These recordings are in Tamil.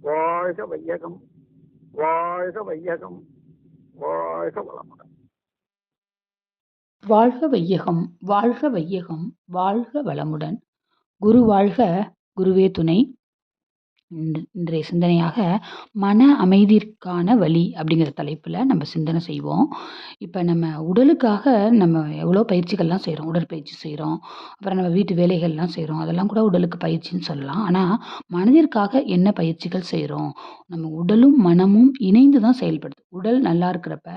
வாழ்க வையகம் வாழ்க வையகம் வாழ்க வளமுடன். வாழ்க வையகம் வாழ்க வையகம் வாழ்க வளமுடன். குரு வாழ்க குருவே துணை. இன்றைய சிந்தனையாக மன அமைதிக்கான வழி அப்படிங்கிற தலைப்பில் நம்ம சிந்தனை செய்வோம். இப்போ நம்ம உடலுக்காக நம்ம எவ்வளோ பயிற்சிகள்லாம் செய்கிறோம் உடற்பயிற்சி செய்கிறோம் அப்புறம் நம்ம வீட்டு வேலைகள்லாம் செய்கிறோம் அதெல்லாம் கூட உடலுக்கு பயிற்சின்னு சொல்லலாம். ஆனால் மனதிற்காக என்ன பயிற்சிகள் செய்கிறோம் நம்ம உடலும் மனமும் இணைந்து தான் செயல்படுது. உடல் நல்லா இருக்கிறப்ப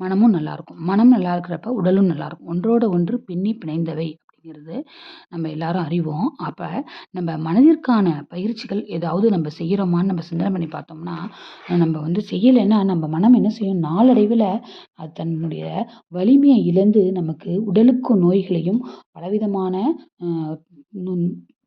மனமும் நல்லாயிருக்கும் மனம் நல்லா இருக்கிறப்ப உடலும் நல்லாயிருக்கும் ஒன்றோட ஒன்று பின்னி பிணைந்தவை அப்படிங்கிறது நம்ம எல்லாரும் அறிவோம். அப்போ நம்ம மனதிற்கான பயிற்சிகள் ஏதாவது நம்ம செய்கிறோமான்னு நம்ம சிந்தனை பண்ணி பார்த்தோம்னா நம்ம வந்து செய்யலைன்னா நம்ம மனம் என்ன செய்யும்? நாளடைவில் அது தன்னுடைய வலிமையை இழந்து நமக்கு உடலுக்கு நோய்களையும் பலவிதமான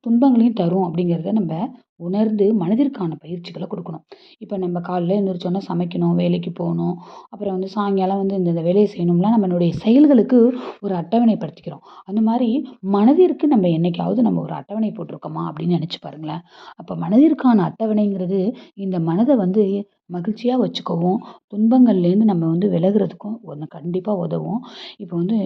துன்பங்களையும் தரும் அப்படிங்கிறத நம்ம உணர்ந்து மனதிற்கான பயிற்சிகளை கொடுக்கணும். இப்போ நம்ம காலையில் எழுந்திரிச்சோன்னே சமைக்கணும் வேலைக்கு போகணும். அப்புறம் வந்து சாயங்காலம் வந்து இந்த இந்த வேலையை செய்யணும்லாம் நம்மளுடைய செயல்களுக்கு ஒரு அட்டவணைப்படுத்திக்கிறோம். அந்த மாதிரி மனதிற்கு நம்ம என்னைக்காவது நம்ம ஒரு அட்டவணை போட்டிருக்கோமா அப்படின்னு நினச்சி பாருங்களேன். அப்போ மனதிற்கான அட்டவணைங்கிறது இந்த மனதை வந்து மகிழ்ச்சியாக வச்சுக்கவும் துன்பங்கள்லேருந்து நம்ம வந்து விலகிறதுக்கும் ஒன்று கண்டிப்பாக உதவும். இப்போ வந்து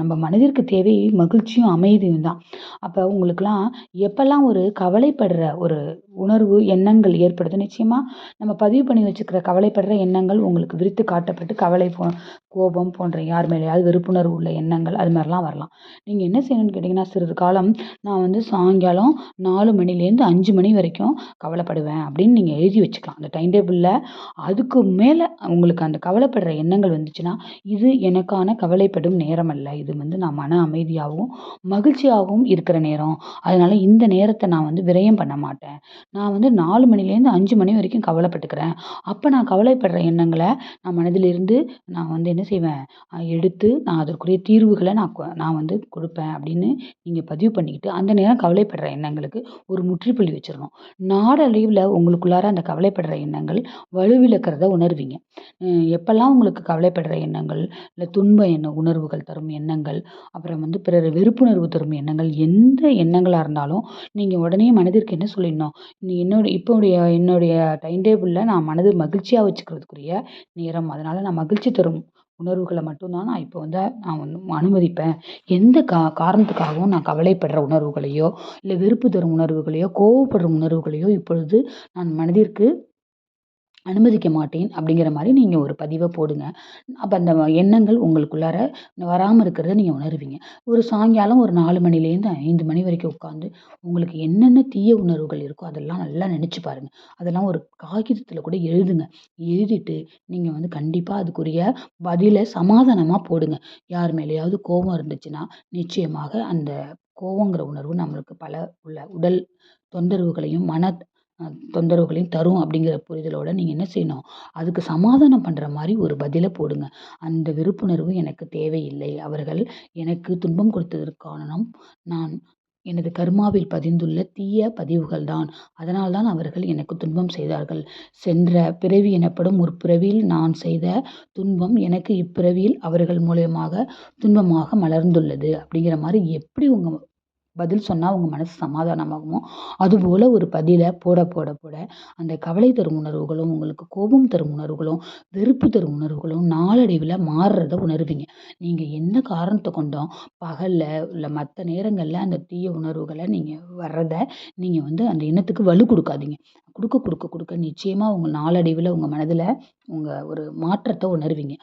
நம்ம மனதிற்கு தேவை மகிழ்ச்சியும் அமைதியும் தான். அப்போ உங்களுக்கெல்லாம் எப்போல்லாம் ஒரு கவலைப்படுற ஒரு உணர்வு எண்ணங்கள் ஏற்படுது. நிச்சயமாக நம்ம பதிவு பண்ணி வச்சுக்கிற கவலைப்படுற எண்ணங்கள் உங்களுக்கு விரித்து காட்டப்பட்டு கவலை போ கோபம் போன்ற யார் மேலேயாவது வெறுப்புணர்வு உள்ள எண்ணங்கள் அது மாதிரிலாம் வரலாம். நீங்கள் என்ன செய்யணும்னு கேட்டிங்கன்னா சிறிது காலம் நான் வந்து சாயங்காலம் நாலு மணிலேருந்து அஞ்சு மணி வரைக்கும் கவலைப்படுவேன் அப்படின்னு நீங்கள் எழுதி வச்சுக்கலாம். அந்த டைம் டேபிளில் அதுக்கு மேலே உங்களுக்கு அந்த கவலைப்படுற எண்ணங்கள் வந்துச்சுன்னா இது எனக்கான கவலைப்படும் நேரம் அல்ல. இது வந்து நான் மன அமைதியாகவும் மகிழ்ச்சியாகவும் இருக்கிற நேரம். அதனால் இந்த நேரத்தை நான் வந்து விரயம் பண்ண மாட்டேன். நான் வந்து நாலு மணிலேருந்து அஞ்சு மணி வரைக்கும் கவலைப்பட்டுக்கிறேன். அப்போ நான் கவலைப்படுற எண்ணங்களை நான் மனதிலிருந்து நான் வந்து என்ன என்ன செய்வேன்? எடுத்து நான் அதற்குரிய தீர்வுகளை நான் நான் வந்து கொடுப்பேன் அப்படின்னு நீங்கள் பதிவு பண்ணிக்கிட்டு அந்த நேரம் கவலைப்படுற எண்ணங்களுக்கு ஒரு முற்றுப்புள்ளி வச்சிடணும். நாடளவில் உங்களுக்குள்ளார அந்த கவலைப்படுற எண்ணங்கள் வலுவிழக்கிறத உணர்வீங்க. எப்போல்லாம் உங்களுக்கு கவலைப்படுற எண்ணங்கள் இல்லை துன்ப எண்ண உணர்வுகள் தரும் எண்ணங்கள் அப்புறம் வந்து பிறர் வெறுப்புணர்வு தரும் எண்ணங்கள் எந்த எண்ணங்களாக இருந்தாலும் நீங்கள் உடனே மனதிற்கு என்ன சொல்லிடணும்? நீ என்னோட இப்போடைய என்னுடைய டைம் டேபிளில் நான் மனது மகிழ்ச்சியாக வச்சுக்கிறதுக்குரிய நேரம். அதனால் நான் மகிழ்ச்சி தரும் உணர்வுகளை மட்டும்தான் நான் இப்போ வந்து நான் வந்து அனுமதிப்பேன். எந்த கா காரணத்துக்காகவும் நான் கவலைப்படுற உணர்வுகளையோ இல்லை வெறுப்பு தரும் உணர்வுகளையோ கோவப்படுற உணர்வுகளையோ இப்பொழுது நான் மனதிற்கு அனுமதிக்க மாட்டேன் அப்படிங்கிற மாதிரி நீங்கள் ஒரு பதிவை போடுங்க. அப்போ அந்த எண்ணங்கள் உங்களுக்குள்ளார வராமல் இருக்கிறத நீங்கள் உணருவீங்க. ஒரு சாயங்காலம் ஒரு நாலு மணிலேருந்து ஐந்து மணி வரைக்கும் உட்காந்து உங்களுக்கு என்னென்ன தீய உணர்வுகள் இருக்கோ அதெல்லாம் நல்லா நினச்சி பாருங்கள் அதெல்லாம் ஒரு காகிதத்தில் கூட எழுதுங்க. எழுதிட்டு நீங்கள் வந்து கண்டிப்பாக அதுக்குரிய பதிலை சமாதானமாக போடுங்க. யார் மேலேயாவது கோபம் இருந்துச்சுன்னா நிச்சயமாக அந்த கோவங்கிற உணர்வு நம்மளுக்கு பல உள்ள உடல் தொந்தரவுகளையும் மன தொந்தரவுகளையும் தரும் அப்படிங்கிற புரிதலோடு நீங்கள் என்ன செய்யணும்? அதுக்கு சமாதானம் பண்ணுற மாதிரி ஒரு பதிலை போடுங்க. அந்த விருப்புணர்வு எனக்கு தேவையில்லை. அவர்கள் எனக்கு துன்பம் கொடுத்ததற்கான நான் எனது கர்மாவில் பதிந்துள்ள தீய பதிவுகள் தான். அதனால்தான் அவர்கள் எனக்கு துன்பம் செய்தார்கள். சென்ற பிறவி எனப்படும் ஒரு பிறவியில் நான் செய்த துன்பம் எனக்கு இப்பிறவியில் அவர்கள் மூலியமாக துன்பமாக மலர்ந்துள்ளது அப்படிங்கிற மாதிரி எப்படி உங்கள் பதில் சொன்னால் உங்கள் மனசு சமாதானமாகுமோ? அதுபோல் ஒரு பதிலை போட போட போட அந்த கவலை தரும் உணர்வுகளும் உங்களுக்கு கோபம் தரும் உணர்வுகளும் வெறுப்பு தரும் உணர்வுகளும் நாளடைவில் மாறுறத உணர்வீங்க. நீங்கள் என்ன காரணத்தை கொண்டோம் பகலில் இல்லை மற்ற நேரங்களில் அந்த தீய உணர்வுகளை நீங்கள் வர்றத நீங்கள் வந்து அந்த எண்ணத்துக்கு வலு கொடுக்காதீங்க. கொடுக்க கொடுக்க கொடுக்க நிச்சயமாக உங்கள் நாளடைவில் உங்கள் மனதில் உங்கள் ஒரு மாற்றத்தை உணர்வீங்க.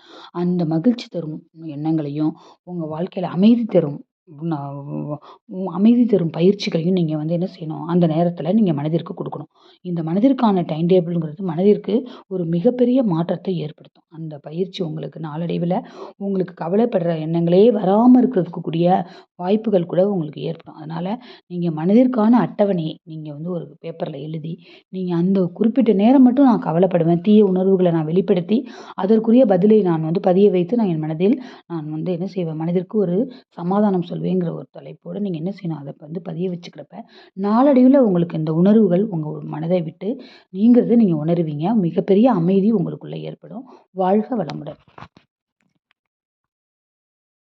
அந்த மகிழ்ச்சி தரும் எண்ணங்களையும் உங்கள் வாழ்க்கையில் அமைதி தரும் அமைதி தரும் பயிற்சிகளையும் நீங்கள் வந்து என்ன செய்யணும்? அந்த நேரத்தில் நீங்கள் மனதிற்கு கொடுக்கணும். இந்த மனதிற்கான டைம் டேபிளுங்கிறது மனதிற்கு ஒரு மிகப்பெரிய மாற்றத்தை ஏற்படுத்தும். அந்த பயிற்சி உங்களுக்கு நாளடைவில் உங்களுக்கு கவலைப்படுற எண்ணங்களே வராமல் இருக்கிறதுக்குரிய வாய்ப்புகள் கூட உங்களுக்கு ஏற்படும். அதனால் நீங்கள் மனதிற்கான அட்டவணையை நீங்கள் வந்து ஒரு பேப்பரில் எழுதி நீங்கள் அந்த குறிப்பிட்ட நேரம் மட்டும் நான் கவலைப்படுவேன். தீய உணர்வுகளை நான் வெளிப்படுத்தி அதற்குரிய பதிலை நான் வந்து பதிய வைத்து நான் என் மனதில் நான் வந்து என்ன செய்வேன்? மனதிற்கு ஒரு சமாதானம் சொல்வேங்கிற ஒரு தலைப்போடு நீங்கள் என்ன செய்யணும்? அதை வந்து பதிய வச்சுக்கிறப்ப நாளடைவில் உங்களுக்கு இந்த உணர்வுகள் உங்கள் மனதை விட்டு நீங்கிறத நீங்கள் உணருவீங்க. மிகப்பெரிய அமைதி உங்களுக்குள்ளே ஏற்படும். வாழ்க வளமுடன்.